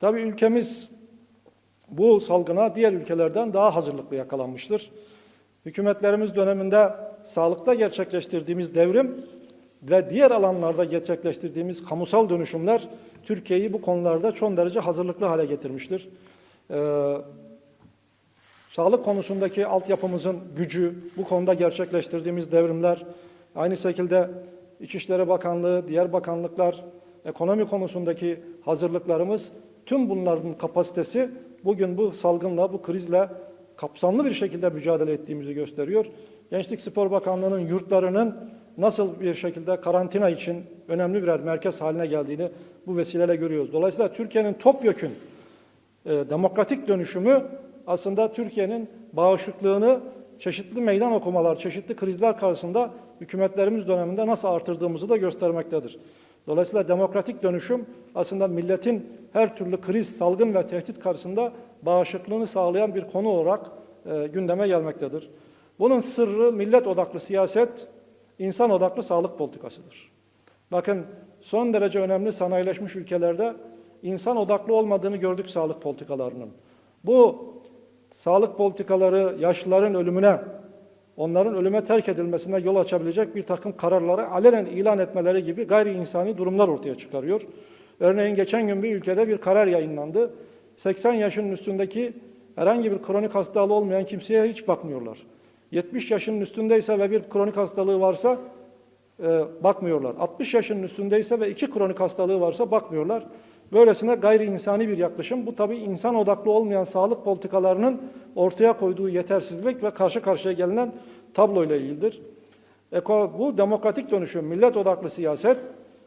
Tabii ülkemiz bu salgına diğer ülkelerden daha hazırlıklı yakalanmıştır. Hükümetlerimiz döneminde sağlıkta gerçekleştirdiğimiz devrim ve diğer alanlarda gerçekleştirdiğimiz kamusal dönüşümler Türkiye'yi bu konularda çok derece hazırlıklı hale getirmiştir. Ee, sağlık konusundaki altyapımızın gücü, bu konuda gerçekleştirdiğimiz devrimler, aynı şekilde İçişleri Bakanlığı, diğer bakanlıklar, ekonomi konusundaki hazırlıklarımız, tüm bunların kapasitesi bugün bu salgınla, bu krizle kapsamlı bir şekilde mücadele ettiğimizi gösteriyor. Gençlik Spor Bakanlığı'nın yurtlarının nasıl bir şekilde karantina için önemli birer merkez haline geldiğini bu vesileyle görüyoruz. Dolayısıyla Türkiye'nin topyekün e, demokratik dönüşümü aslında Türkiye'nin bağışıklığını çeşitli meydan okumalar, çeşitli krizler karşısında hükümetlerimiz döneminde nasıl artırdığımızı da göstermektedir. Dolayısıyla demokratik dönüşüm aslında milletin her türlü kriz, salgın ve tehdit karşısında bağışıklığını sağlayan bir konu olarak e, gündeme gelmektedir. Bunun sırrı millet odaklı siyaset, insan odaklı sağlık politikasıdır. Bakın son derece önemli sanayileşmiş ülkelerde insan odaklı olmadığını gördük sağlık politikalarının. Bu sağlık politikaları yaşlıların ölümüne, onların ölüme terk edilmesine yol açabilecek bir takım kararları alenen ilan etmeleri gibi gayri insani durumlar ortaya çıkarıyor. Örneğin geçen gün bir ülkede bir karar yayınlandı. 80 yaşının üstündeki herhangi bir kronik hastalığı olmayan kimseye hiç bakmıyorlar. 70 yaşının üstündeyse ve bir kronik hastalığı varsa e, bakmıyorlar. 60 yaşının üstündeyse ve iki kronik hastalığı varsa bakmıyorlar. Böylesine gayri insani bir yaklaşım. Bu tabii insan odaklı olmayan sağlık politikalarının ortaya koyduğu yetersizlik ve karşı karşıya gelinen tabloyla ilgilidir. Eko, bu demokratik dönüşüm, millet odaklı siyaset,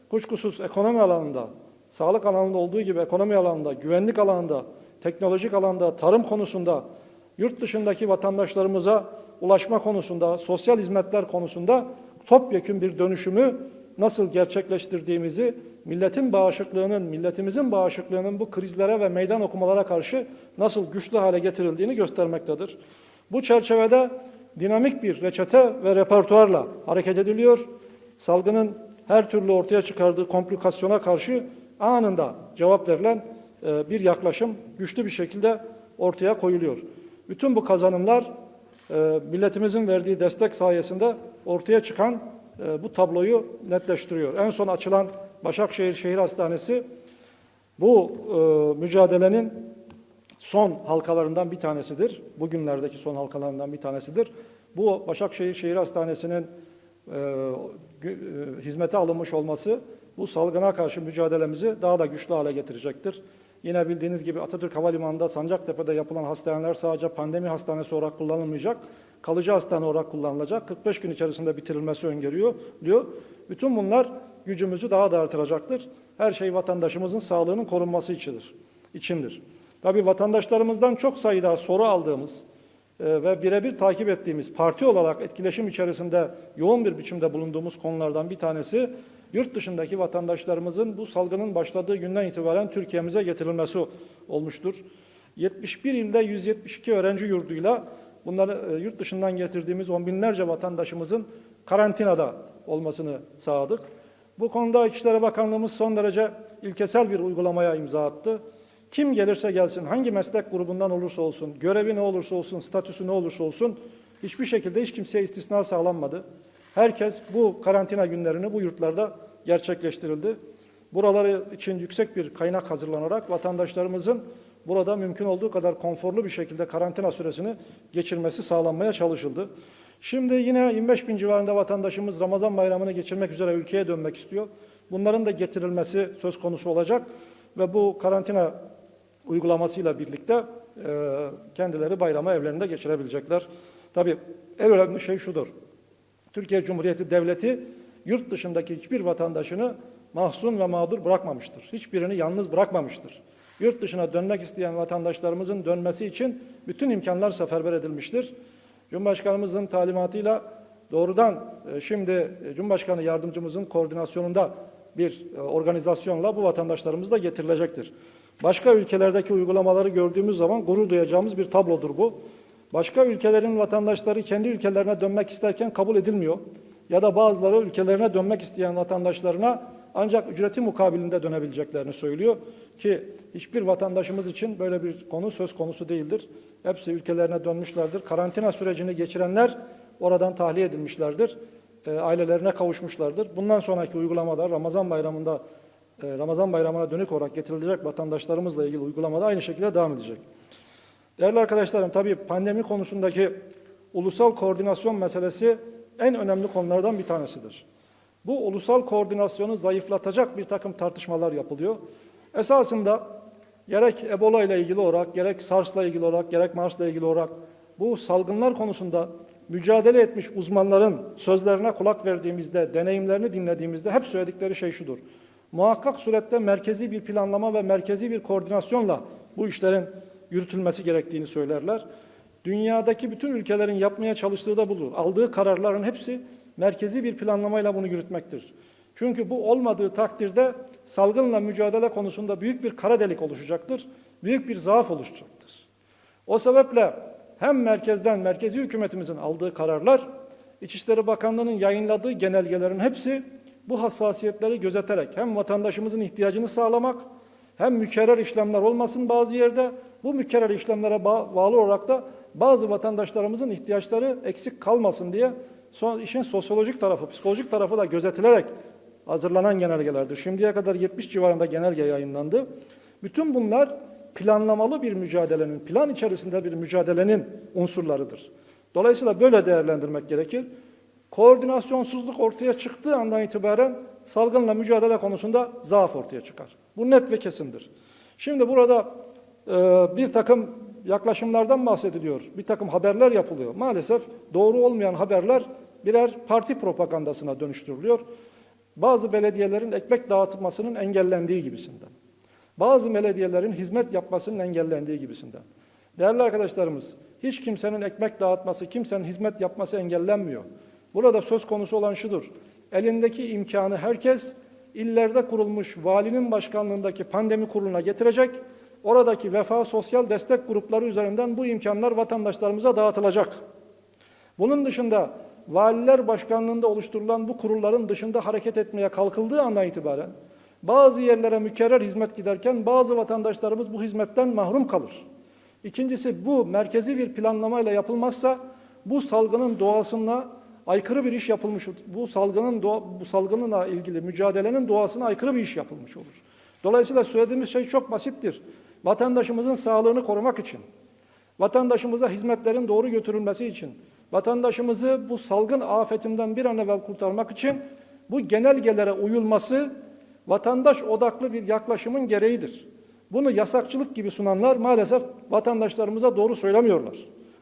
kuşkusuz ekonomi alanında, sağlık alanında olduğu gibi ekonomi alanında, güvenlik alanında, teknolojik alanda, tarım konusunda, yurt dışındaki vatandaşlarımıza ulaşma konusunda, sosyal hizmetler konusunda topyekün bir dönüşümü nasıl gerçekleştirdiğimizi, milletin bağışıklığının, milletimizin bağışıklığının bu krizlere ve meydan okumalara karşı nasıl güçlü hale getirildiğini göstermektedir. Bu çerçevede dinamik bir reçete ve repertuarla hareket ediliyor. Salgının her türlü ortaya çıkardığı komplikasyona karşı anında cevap verilen e, bir yaklaşım güçlü bir şekilde ortaya koyuluyor. Bütün bu kazanımlar e, milletimizin verdiği destek sayesinde ortaya çıkan e, bu tabloyu netleştiriyor. En son açılan Başakşehir Şehir Hastanesi bu e, mücadelenin son halkalarından bir tanesidir. Bugünlerdeki son halkalarından bir tanesidir. Bu Başakşehir Şehir Hastanesi'nin e, hizmete alınmış olması bu salgına karşı mücadelemizi daha da güçlü hale getirecektir. Yine bildiğiniz gibi Atatürk Havalimanı'nda Sancaktepe'de yapılan hastaneler sadece pandemi hastanesi olarak kullanılmayacak, kalıcı hastane olarak kullanılacak. 45 gün içerisinde bitirilmesi öngörüyor. Diyor. Bütün bunlar gücümüzü daha da artıracaktır. Her şey vatandaşımızın sağlığının korunması içindir. içindir. Tabii vatandaşlarımızdan çok sayıda soru aldığımız e, ve birebir takip ettiğimiz parti olarak etkileşim içerisinde yoğun bir biçimde bulunduğumuz konulardan bir tanesi yurt dışındaki vatandaşlarımızın bu salgının başladığı günden itibaren Türkiye'mize getirilmesi olmuştur. 71 ilde 172 öğrenci yurduyla bunları e, yurt dışından getirdiğimiz on binlerce vatandaşımızın karantinada olmasını sağladık. Bu konuda İçişleri Bakanlığımız son derece ilkesel bir uygulamaya imza attı. Kim gelirse gelsin, hangi meslek grubundan olursa olsun, görevi ne olursa olsun, statüsü ne olursa olsun hiçbir şekilde hiç kimseye istisna sağlanmadı. Herkes bu karantina günlerini bu yurtlarda gerçekleştirildi. Buraları için yüksek bir kaynak hazırlanarak vatandaşlarımızın burada mümkün olduğu kadar konforlu bir şekilde karantina süresini geçirmesi sağlanmaya çalışıldı. Şimdi yine 25 bin civarında vatandaşımız Ramazan bayramını geçirmek üzere ülkeye dönmek istiyor. Bunların da getirilmesi söz konusu olacak ve bu karantina uygulamasıyla birlikte e, kendileri bayrama evlerinde geçirebilecekler. Tabii en önemli şey şudur. Türkiye Cumhuriyeti Devleti yurt dışındaki hiçbir vatandaşını mahzun ve mağdur bırakmamıştır. Hiçbirini yalnız bırakmamıştır. Yurt dışına dönmek isteyen vatandaşlarımızın dönmesi için bütün imkanlar seferber edilmiştir. Cumhurbaşkanımızın talimatıyla doğrudan e, şimdi e, Cumhurbaşkanı yardımcımızın koordinasyonunda bir e, organizasyonla bu vatandaşlarımız da getirilecektir. Başka ülkelerdeki uygulamaları gördüğümüz zaman gurur duyacağımız bir tablodur bu. Başka ülkelerin vatandaşları kendi ülkelerine dönmek isterken kabul edilmiyor. Ya da bazıları ülkelerine dönmek isteyen vatandaşlarına ancak ücreti mukabilinde dönebileceklerini söylüyor ki hiçbir vatandaşımız için böyle bir konu söz konusu değildir. Hepsi ülkelerine dönmüşlerdir. Karantina sürecini geçirenler oradan tahliye edilmişlerdir. E, ailelerine kavuşmuşlardır. Bundan sonraki uygulamada Ramazan bayramında e, Ramazan bayramına dönük olarak getirilecek vatandaşlarımızla ilgili uygulamada aynı şekilde devam edecek. Değerli arkadaşlarım tabii pandemi konusundaki ulusal koordinasyon meselesi en önemli konulardan bir tanesidir. Bu ulusal koordinasyonu zayıflatacak bir takım tartışmalar yapılıyor. Esasında gerek Ebola ile ilgili olarak, gerek SARS ile ilgili olarak, gerek MARS ile ilgili olarak bu salgınlar konusunda mücadele etmiş uzmanların sözlerine kulak verdiğimizde, deneyimlerini dinlediğimizde hep söyledikleri şey şudur. Muhakkak surette merkezi bir planlama ve merkezi bir koordinasyonla bu işlerin yürütülmesi gerektiğini söylerler. Dünyadaki bütün ülkelerin yapmaya çalıştığı da budur. Aldığı kararların hepsi merkezi bir planlamayla bunu yürütmektir. Çünkü bu olmadığı takdirde salgınla mücadele konusunda büyük bir kara delik oluşacaktır. Büyük bir zaaf oluşacaktır. O sebeple hem merkezden, merkezi hükümetimizin aldığı kararlar, İçişleri Bakanlığı'nın yayınladığı genelgelerin hepsi bu hassasiyetleri gözeterek hem vatandaşımızın ihtiyacını sağlamak, hem mükerrer işlemler olmasın bazı yerde, bu mükerrer işlemlere ba- bağlı olarak da bazı vatandaşlarımızın ihtiyaçları eksik kalmasın diye son işin sosyolojik tarafı, psikolojik tarafı da gözetilerek hazırlanan genelgelerdir. Şimdiye kadar 70 civarında genelge yayınlandı. Bütün bunlar planlamalı bir mücadelenin, plan içerisinde bir mücadelenin unsurlarıdır. Dolayısıyla böyle değerlendirmek gerekir. Koordinasyonsuzluk ortaya çıktığı andan itibaren salgınla mücadele konusunda zaaf ortaya çıkar. Bu net ve kesindir. Şimdi burada e, bir takım yaklaşımlardan bahsediliyor. Bir takım haberler yapılıyor. Maalesef doğru olmayan haberler birer parti propagandasına dönüştürülüyor. Bazı belediyelerin ekmek dağıtmasının engellendiği gibisinden. Bazı belediyelerin hizmet yapmasının engellendiği gibisinden. Değerli arkadaşlarımız, hiç kimsenin ekmek dağıtması, kimsenin hizmet yapması engellenmiyor. Burada söz konusu olan şudur. Elindeki imkanı herkes illerde kurulmuş valinin başkanlığındaki pandemi kuruluna getirecek. Oradaki vefa sosyal destek grupları üzerinden bu imkanlar vatandaşlarımıza dağıtılacak. Bunun dışında valiler başkanlığında oluşturulan bu kurulların dışında hareket etmeye kalkıldığı andan itibaren bazı yerlere mükerrer hizmet giderken bazı vatandaşlarımız bu hizmetten mahrum kalır. İkincisi bu merkezi bir planlamayla yapılmazsa bu salgının doğasına aykırı bir iş yapılmış. Bu salgının doğa, bu salgınla ilgili mücadelenin doğasına aykırı bir iş yapılmış olur. Dolayısıyla söylediğimiz şey çok basittir. Vatandaşımızın sağlığını korumak için, vatandaşımıza hizmetlerin doğru götürülmesi için, vatandaşımızı bu salgın afetinden bir an evvel kurtarmak için bu genelgelere uyulması vatandaş odaklı bir yaklaşımın gereğidir. Bunu yasakçılık gibi sunanlar maalesef vatandaşlarımıza doğru söylemiyorlar.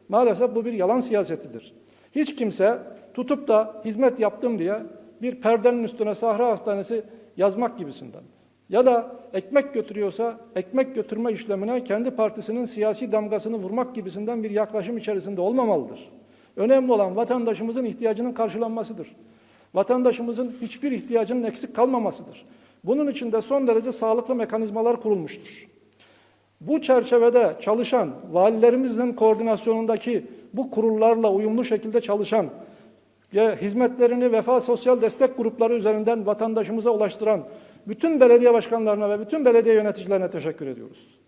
Maalesef bu bir yalan siyasetidir. Hiç kimse tutup da hizmet yaptım diye bir perdenin üstüne Sahra Hastanesi yazmak gibisinden ya da ekmek götürüyorsa ekmek götürme işlemine kendi partisinin siyasi damgasını vurmak gibisinden bir yaklaşım içerisinde olmamalıdır. Önemli olan vatandaşımızın ihtiyacının karşılanmasıdır. Vatandaşımızın hiçbir ihtiyacının eksik kalmamasıdır. Bunun için de son derece sağlıklı mekanizmalar kurulmuştur. Bu çerçevede çalışan, valilerimizin koordinasyonundaki bu kurullarla uyumlu şekilde çalışan ve hizmetlerini vefa sosyal destek grupları üzerinden vatandaşımıza ulaştıran bütün belediye başkanlarına ve bütün belediye yöneticilerine teşekkür ediyoruz.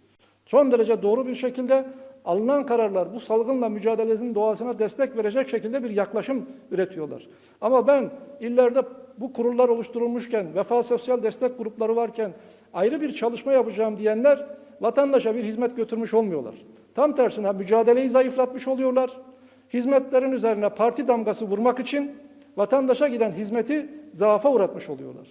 Son derece doğru bir şekilde alınan kararlar bu salgınla mücadelenin doğasına destek verecek şekilde bir yaklaşım üretiyorlar. Ama ben illerde bu kurullar oluşturulmuşken, vefa sosyal destek grupları varken ayrı bir çalışma yapacağım diyenler vatandaşa bir hizmet götürmüş olmuyorlar. Tam tersine mücadeleyi zayıflatmış oluyorlar. Hizmetlerin üzerine parti damgası vurmak için vatandaşa giden hizmeti zaafa uğratmış oluyorlar.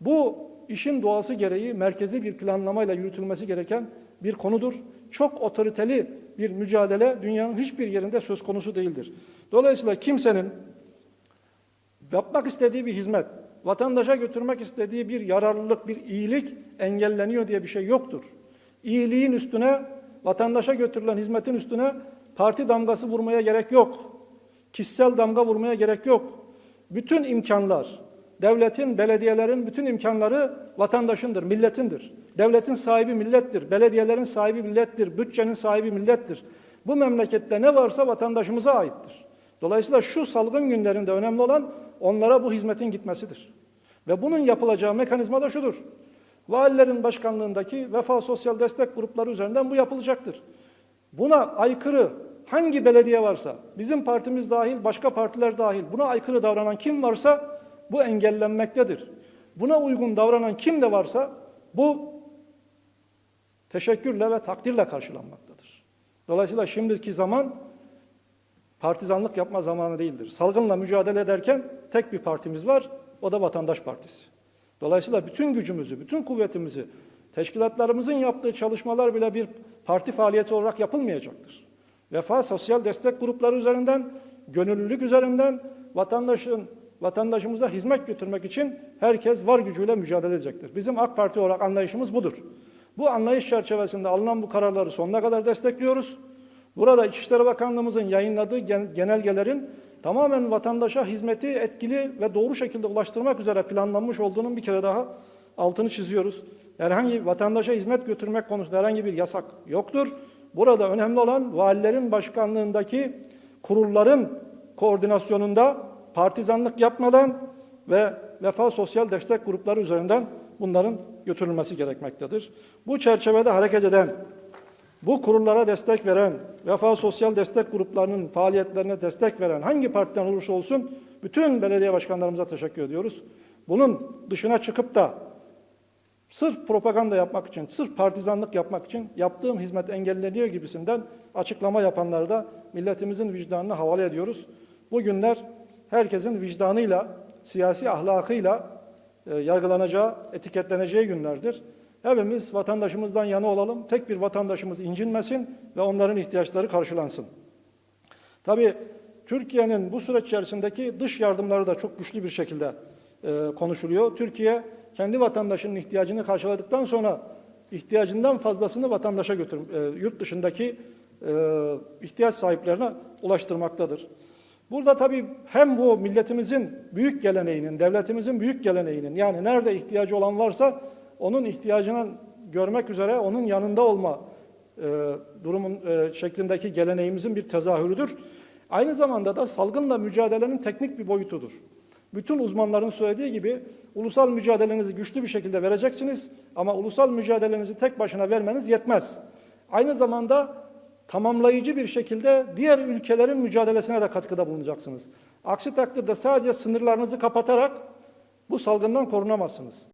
Bu işin doğası gereği merkezi bir planlamayla yürütülmesi gereken bir konudur. Çok otoriteli bir mücadele dünyanın hiçbir yerinde söz konusu değildir. Dolayısıyla kimsenin yapmak istediği bir hizmet, vatandaşa götürmek istediği bir yararlılık, bir iyilik engelleniyor diye bir şey yoktur. İyiliğin üstüne, vatandaşa götürülen hizmetin üstüne parti damgası vurmaya gerek yok. Kişisel damga vurmaya gerek yok. Bütün imkanlar, devletin, belediyelerin bütün imkanları vatandaşındır, milletindir. Devletin sahibi millettir, belediyelerin sahibi millettir, bütçenin sahibi millettir. Bu memlekette ne varsa vatandaşımıza aittir. Dolayısıyla şu salgın günlerinde önemli olan onlara bu hizmetin gitmesidir. Ve bunun yapılacağı mekanizma da şudur. Valilerin başkanlığındaki vefa sosyal destek grupları üzerinden bu yapılacaktır. Buna aykırı hangi belediye varsa, bizim partimiz dahil, başka partiler dahil buna aykırı davranan kim varsa bu engellenmektedir. Buna uygun davranan kim de varsa bu teşekkürle ve takdirle karşılanmaktadır. Dolayısıyla şimdiki zaman partizanlık yapma zamanı değildir. Salgınla mücadele ederken tek bir partimiz var, o da Vatandaş Partisi. Dolayısıyla bütün gücümüzü, bütün kuvvetimizi, teşkilatlarımızın yaptığı çalışmalar bile bir parti faaliyeti olarak yapılmayacaktır. Vefa sosyal destek grupları üzerinden, gönüllülük üzerinden vatandaşın vatandaşımıza hizmet götürmek için herkes var gücüyle mücadele edecektir. Bizim AK Parti olarak anlayışımız budur. Bu anlayış çerçevesinde alınan bu kararları sonuna kadar destekliyoruz. Burada İçişleri Bakanlığımızın yayınladığı gen- genelgelerin tamamen vatandaşa hizmeti etkili ve doğru şekilde ulaştırmak üzere planlanmış olduğunun bir kere daha altını çiziyoruz. Herhangi vatandaşa hizmet götürmek konusunda herhangi bir yasak yoktur. Burada önemli olan valilerin başkanlığındaki kurulların koordinasyonunda partizanlık yapmadan ve vefa sosyal destek grupları üzerinden bunların götürülmesi gerekmektedir. Bu çerçevede hareket eden bu kurullara destek veren, vefa sosyal destek gruplarının faaliyetlerine destek veren hangi partiden olursa olsun bütün belediye başkanlarımıza teşekkür ediyoruz. Bunun dışına çıkıp da sırf propaganda yapmak için, sırf partizanlık yapmak için yaptığım hizmet engelleniyor gibisinden açıklama yapanları da milletimizin vicdanına havale ediyoruz. Bu günler herkesin vicdanıyla, siyasi ahlakıyla e, yargılanacağı, etiketleneceği günlerdir. Hepimiz vatandaşımızdan yana olalım. Tek bir vatandaşımız incinmesin ve onların ihtiyaçları karşılansın. Tabii Türkiye'nin bu süreç içerisindeki dış yardımları da çok güçlü bir şekilde e, konuşuluyor. Türkiye kendi vatandaşının ihtiyacını karşıladıktan sonra ihtiyacından fazlasını vatandaşa götür, e, yurt dışındaki e, ihtiyaç sahiplerine ulaştırmaktadır. Burada tabii hem bu milletimizin büyük geleneğinin, devletimizin büyük geleneğinin yani nerede ihtiyacı olan varsa onun ihtiyacını görmek üzere onun yanında olma e, durumun e, şeklindeki geleneğimizin bir tezahürüdür. Aynı zamanda da salgınla mücadelenin teknik bir boyutudur. Bütün uzmanların söylediği gibi ulusal mücadelenizi güçlü bir şekilde vereceksiniz ama ulusal mücadelenizi tek başına vermeniz yetmez. Aynı zamanda tamamlayıcı bir şekilde diğer ülkelerin mücadelesine de katkıda bulunacaksınız. Aksi takdirde sadece sınırlarınızı kapatarak bu salgından korunamazsınız.